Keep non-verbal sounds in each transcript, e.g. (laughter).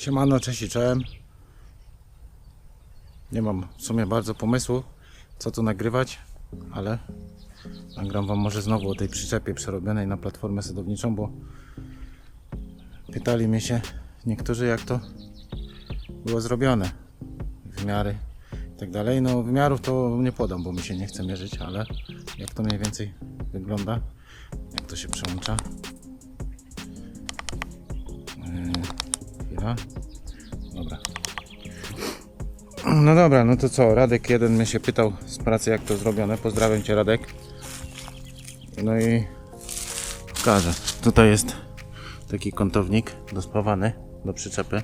Siemano, cześć i czołem. Nie mam w sumie bardzo pomysłu, co tu nagrywać, ale nagram wam może znowu o tej przyczepie przerobionej na platformę sadowniczą, bo pytali mnie się niektórzy, jak to było zrobione. Wymiary i tak dalej. No wymiarów to nie podam, bo mi się nie chce mierzyć, ale jak to mniej więcej wygląda, jak to się przełącza. Chwila. Dobra. No dobra, no to co? Radek jeden mnie się pytał z pracy, jak to zrobione. Pozdrawiam Cię, Radek. No i pokażę. Tutaj jest taki kątownik dospawany do przyczepy.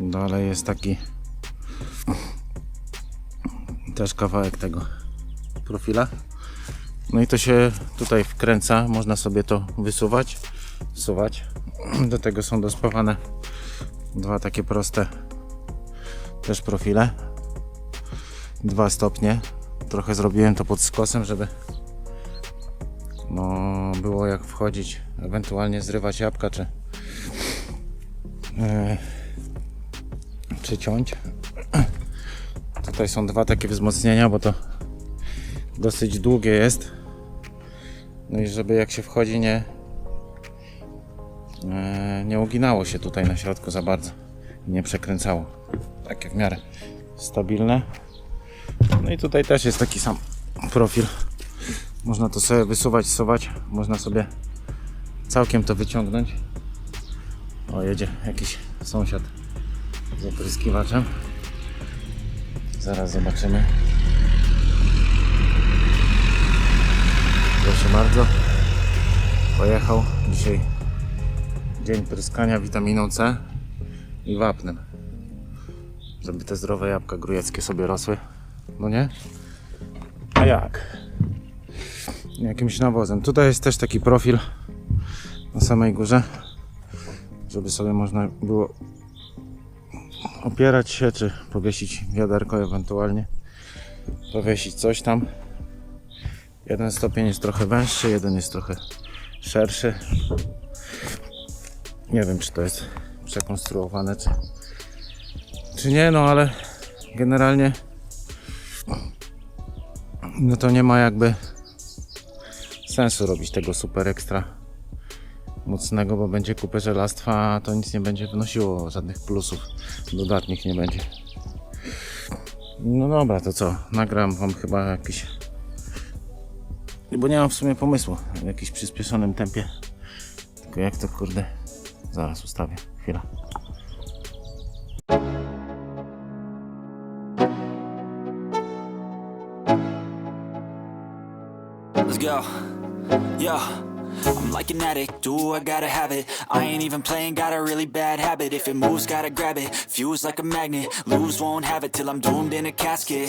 Dalej jest taki też kawałek tego profila. No i to się tutaj wkręca, można sobie to wysuwać, wsuwać. Do tego są dospawane dwa takie proste też profile. Dwa stopnie. Trochę zrobiłem to pod skosem, żeby no, było jak wchodzić, ewentualnie zrywać jabłka, czy e, czy ciąć. Tutaj są dwa takie wzmocnienia, bo to dosyć długie jest. No i żeby jak się wchodzi nie nie uginało się tutaj na środku za bardzo i nie przekręcało. Takie w miarę stabilne. No i tutaj też jest taki sam profil. Można to sobie wysuwać, suwać. Można sobie całkiem to wyciągnąć. O, jedzie jakiś sąsiad z opryskiwaczem. Zaraz zobaczymy. Proszę bardzo. Pojechał. Dzisiaj dzień pryskania witaminą C i wapnem. Żeby te zdrowe jabłka grujeckie sobie rosły. No nie? A jak? Jakimś nawozem. Tutaj jest też taki profil na samej górze, żeby sobie można było opierać się, czy powiesić wiaderko ewentualnie. Powiesić coś tam. Jeden stopień jest trochę węższy, jeden jest trochę szerszy. Nie wiem, czy to jest przekonstruowane, czy, czy nie, no ale generalnie no to nie ma jakby sensu robić tego super ekstra mocnego, bo będzie kupę żelastwa, a to nic nie będzie wnosiło, żadnych plusów dodatnich nie będzie. No dobra, to co? Nagram wam chyba jakiś bo nie mam w sumie pomysłu w jakimś przyspieszonym tempie. Tylko jak to kurde. Zaraz ustawię. Chwila. Let's go. Yo. I'm like an addict, do I gotta have it I ain't even playing, got a really bad habit If it moves, gotta grab it, fuse like a magnet Lose, won't have it till I'm doomed in a casket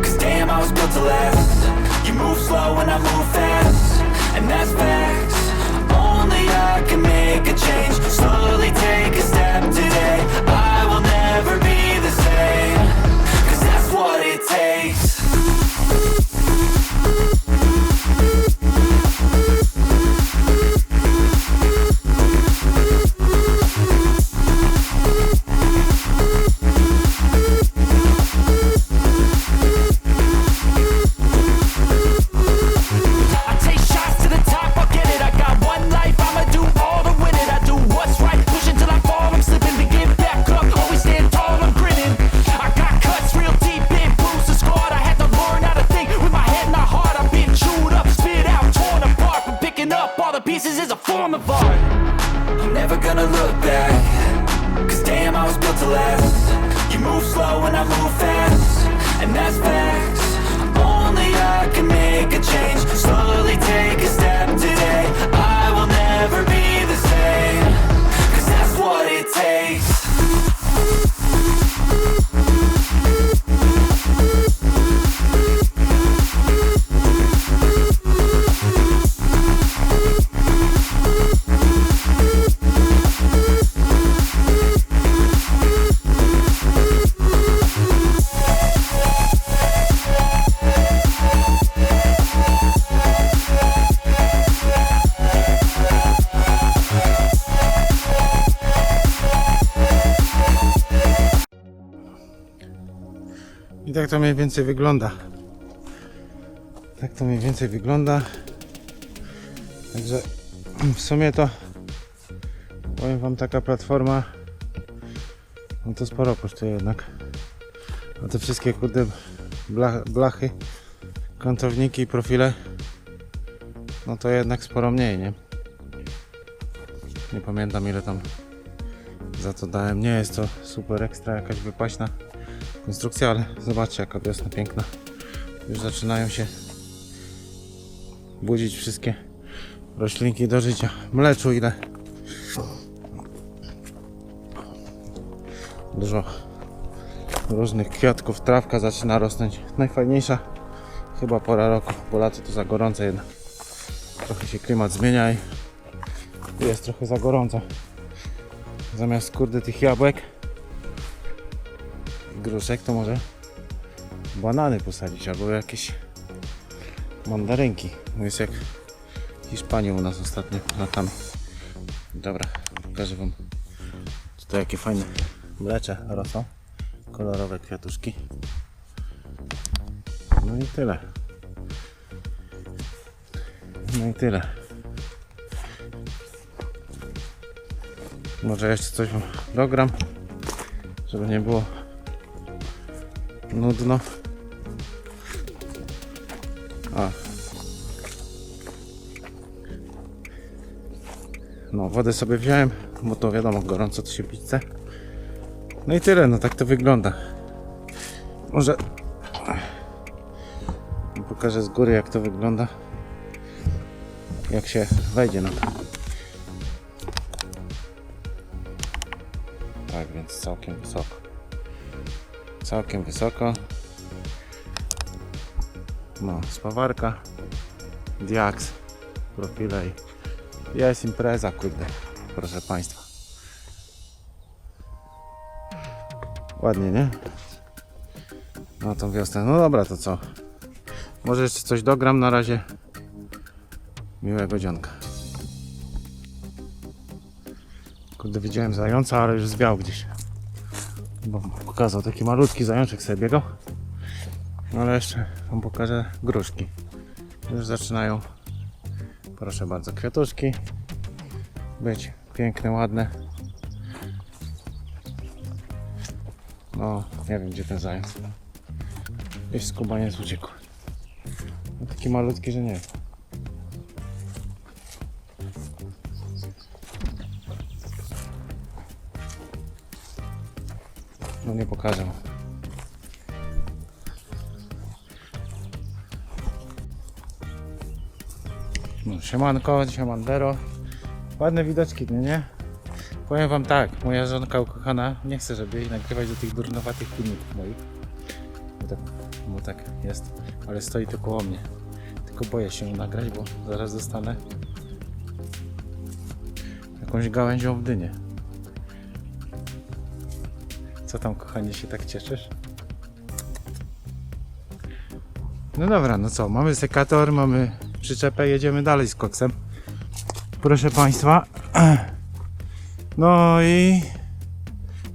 Cause damn, I was built to last. You move slow and I move fast. And that's facts. Only I can make a change. Slowly take a step today. I a form of art. I'm never gonna look back, cause damn, I was built to last. You move slow and I move fast, and that's facts. Only I can make a change. Slowly take a step today. I will never be the same. I tak to mniej więcej wygląda. Tak to mniej więcej wygląda. Także w sumie to powiem wam taka platforma no to sporo kosztuje jednak. A te wszystkie kurde blach, blachy, kątowniki, profile no to jednak sporo mniej, nie? Nie pamiętam ile tam za to dałem. Nie jest to super ekstra jakaś wypaśna konstrukcja, ale zobaczcie jaka wiosna piękna. Już zaczynają się budzić wszystkie roślinki do życia. Mleczu ile? Dużo różnych kwiatków, trawka zaczyna rosnąć. Najfajniejsza chyba pora roku, bo lato to za gorące jednak. Trochę się klimat zmienia i jest trochę za gorąco. Zamiast kurde tych jabłek i gruszek to może banany posadzić albo jakieś mandarynki. Jest jak w Hiszpanii u nas ostatnio latami. Dobra, pokażę wam tutaj jakie fajne mlecze rosną. Kolorowe kwiatuszki. No i tyle. No i tyle. Może jeszcze coś wam dogram, żeby nie było nudno. A. No, wodę sobie wziąłem, bo to wiadomo, gorąco to się pić chce. No i tyle, no tak to wygląda. Może pokażę z góry jak to wygląda. Jak się wejdzie na to. Tak więc całkiem wysoko. Całkiem wysoko. No, spawarka. Diaks. Profile i jest impreza, kurde. Proszę Państwa. Ładnie, nie? No tą wiosnę. No dobra, to co? Może jeszcze coś dogram na razie. Miłego dzionka. Kurde, widziałem zająca, ale już zwiał gdzieś. Bo pokazał taki malutki zajączek sobie biegał. No ale jeszcze wam pokażę gruszki. Już zaczynają, proszę bardzo, kwiatuszki być piękne, ładne. No, nie wiem gdzie ten zając. Gdzieś skubaniec uciekł. No, taki malutki, że nie wiem. No nie pokażę. No, siemanko, siemandero. Ładne widoczki, no nie? Powiem wam tak, moja żonka ukochana nie chce, żeby jej nagrywać do tych durnowatych filmików moich. Bo tak, bo tak jest, ale stoi tu koło mnie. Tylko boję się nagrać, bo zaraz dostanę jakąś gałęzią w dynie. Co tam kochanie się tak cieszysz? No dobra, no co, mamy sekator, mamy przyczepę, jedziemy dalej z koksem. Proszę Państwa. (clears throat) No i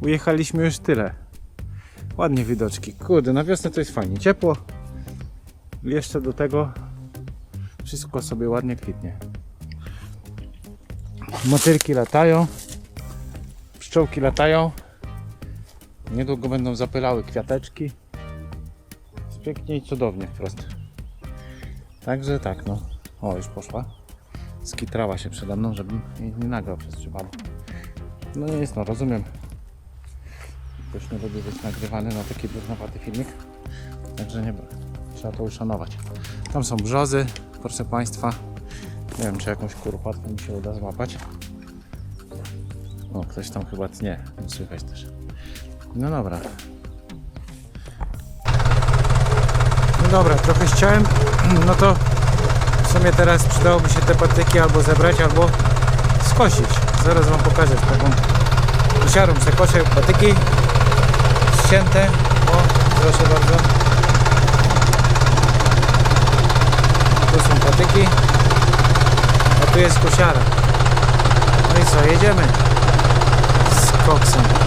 ujechaliśmy już tyle. Ładnie widoczki. Kurde, na wiosnę to jest fajnie. Ciepło. Jeszcze do tego wszystko sobie ładnie kwitnie. Motylki latają. Pszczółki latają. Niedługo będą zapylały kwiateczki. Pięknie i cudownie wprost. Także tak, no. O, już poszła. Skitrała się przede mną, żebym jej nie nagrał przez przypadek. No nie jest, no rozumiem. Ktoś nie lubi być nagrywany na taki durnowaty filmik. Także nie trzeba to uszanować. Tam są brzozy, proszę Państwa. Nie wiem, czy jakąś kurpatkę mi się uda złapać. O, ktoś tam chyba tnie. Słychać też. No dobra. No dobra, trochę ściąłem. No to w sumie teraz przydałoby się te patyki albo zebrać, albo skosić. Zaraz Wam pokażę taką kosiarą przekoszę patyki ścięte. O, proszę bardzo. Tu są patyki, a tu jest kosiara. No i co, jedziemy z koksem.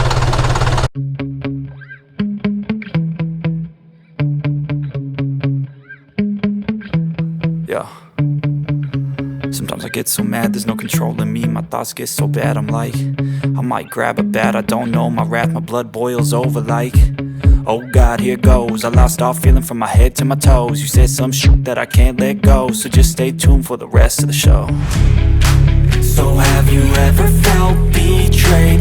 Get so mad, there's no controlling me. My thoughts get so bad, I'm like, I might grab a bat, I don't know. My wrath, my blood boils over like, oh God, here goes. I lost all feeling from my head to my toes. You said some shit that I can't let go, so just stay tuned for the rest of the show. So have you ever felt betrayed?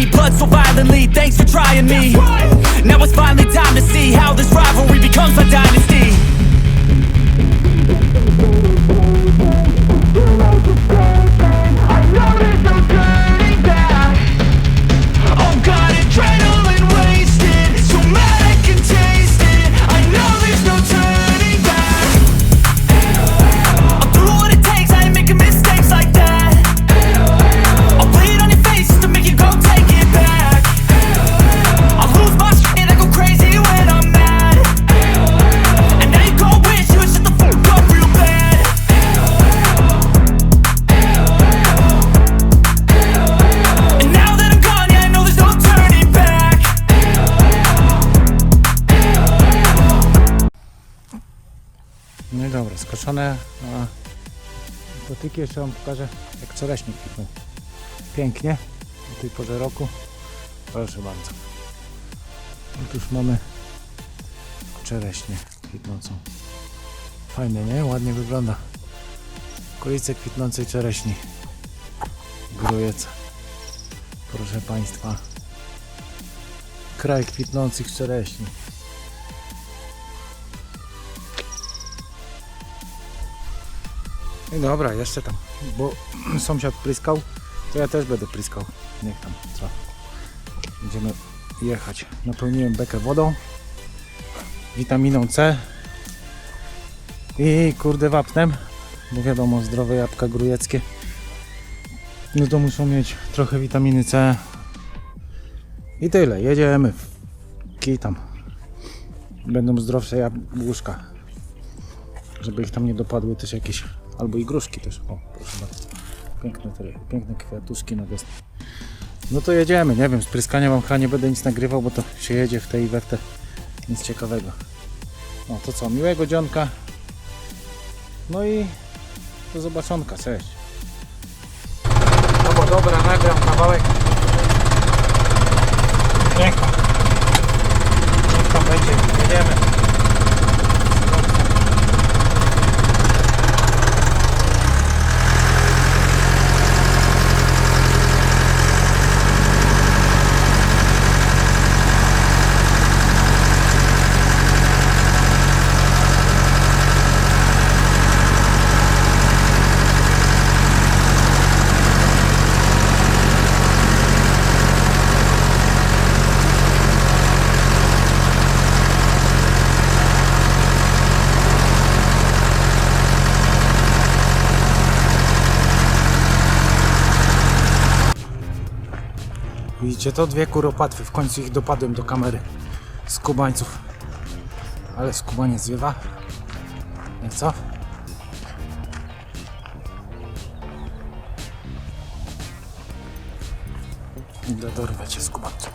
Inside blood so violently, thanks for trying me. Now it's finally time to see how this rivalry becomes my dynasty i dobra, skoczone. A gotyki jeszcze Wam pokażę, jak czereśnik kwitną. Pięknie, o tej porze roku. Proszę bardzo. Otóż mamy czereśnie kwitnącą. Fajnie, nie? Ładnie wygląda. Okolice kwitnącej czereśni. Grujec. Proszę Państwa. Kraj kwitnących czereśni. Dobra, jeszcze tam, bo (clears throat) sąsiad pryskał, to ja też będę pryskał. Niech tam, co. Będziemy jechać. Napełniłem bekę wodą, witaminą C i kurde wapnem, bo wiadomo, zdrowe jabłka grujeckie. No to muszą mieć trochę witaminy C. I tyle, jedziemy. Kij tam. Będą zdrowsze jabłuszka żeby ich tam nie dopadły też jakieś, albo i gruszki też, o proszę bardzo, piękne, piękne kwiatuszki na wiosnę. No to jedziemy, nie wiem, z pryskania wam chyba nie będę nic nagrywał, bo to się jedzie w tej i nic ciekawego. No to co, miłego dzionka, no i do zobaczonka, cześć. No bo dobra, nagram kawałek. Niech tam, niech tam będzie, jedziemy. Widzicie to? Dwie kuropatwy. W końcu ich dopadłem do kamery. Z kubańców. Ale skubaniec zwiewa. Jak co? Idę dorwać się z kubańców.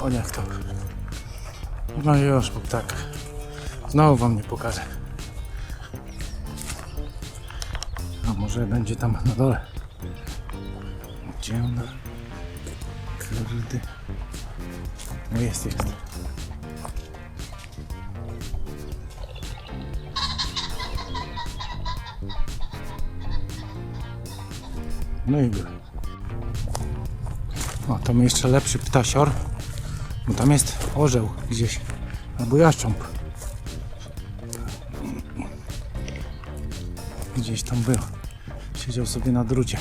O niech to. No i już, bo tak. Znowu wam nie pokażę. A może będzie tam na dole. Gdzie ona? Kurde. No jest, jest. No i był. O, tam jeszcze lepszy ptasior. Bo tam jest orzeł gdzieś. Albo jaszcząb. Gdzieś tam był. Siedział sobie na drucie.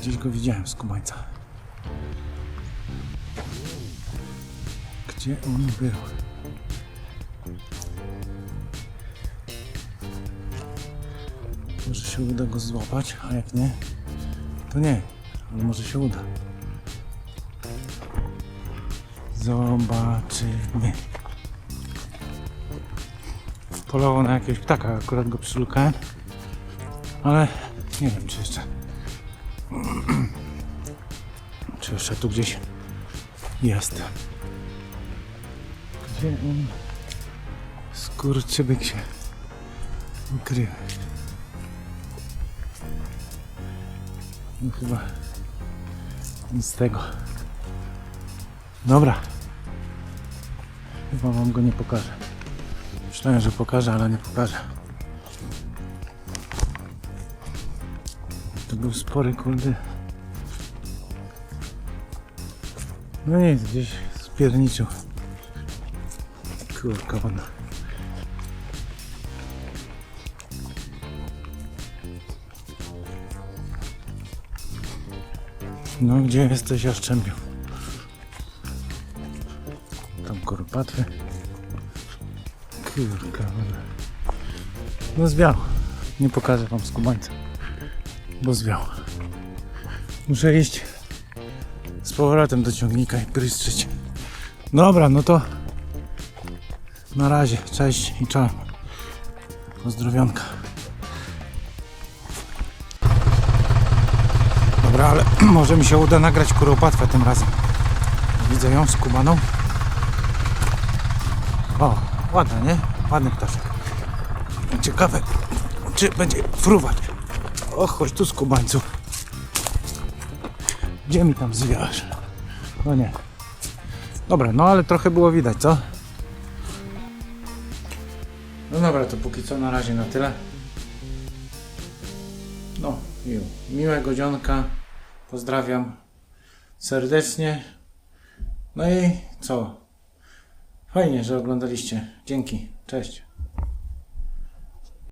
Gdzieś go widziałem z kubańca. Gdzie on był? Może się uda go złapać, a jak nie, to nie. Ale może się uda. Zobaczymy. Polował na jakiegoś ptaka, akurat go przylukałem. Ale nie wiem, czy jeszcze. (clears throat) Czy jeszcze tu gdzieś jest. On? Skurczybyk się ukrył. No chyba nic z tego. Dobra. Chyba wam go nie pokażę. Myślałem, że pokażę, ale nie pokażę. To był spory kurde. No nie, gdzieś spierniczył. Kurka wodna. No gdzie jesteś jaszczębiu? Tam korpatwy. Kurka. No zwiał. Nie pokażę wam skubańca. Bo zwiał. Muszę iść z powrotem do ciągnika i pryszczyć. Dobra, no to na razie. Cześć i czołem. Pozdrowionka. Dobra, ale (clears throat) może mi się uda nagrać kuropatwę tym razem. Widzę ją skubaną. O, ładna, nie? Ładny ptaszek. Ciekawe, czy będzie fruwać. O, chodź tu skubańcu. Gdzie mi tam zwijasz? No nie. Dobra, no ale trochę było widać, co? Dobra, to póki co na razie na tyle. No, miło. miłego dzionka. Pozdrawiam serdecznie. No i co? Fajnie, że oglądaliście. Dzięki. Cześć.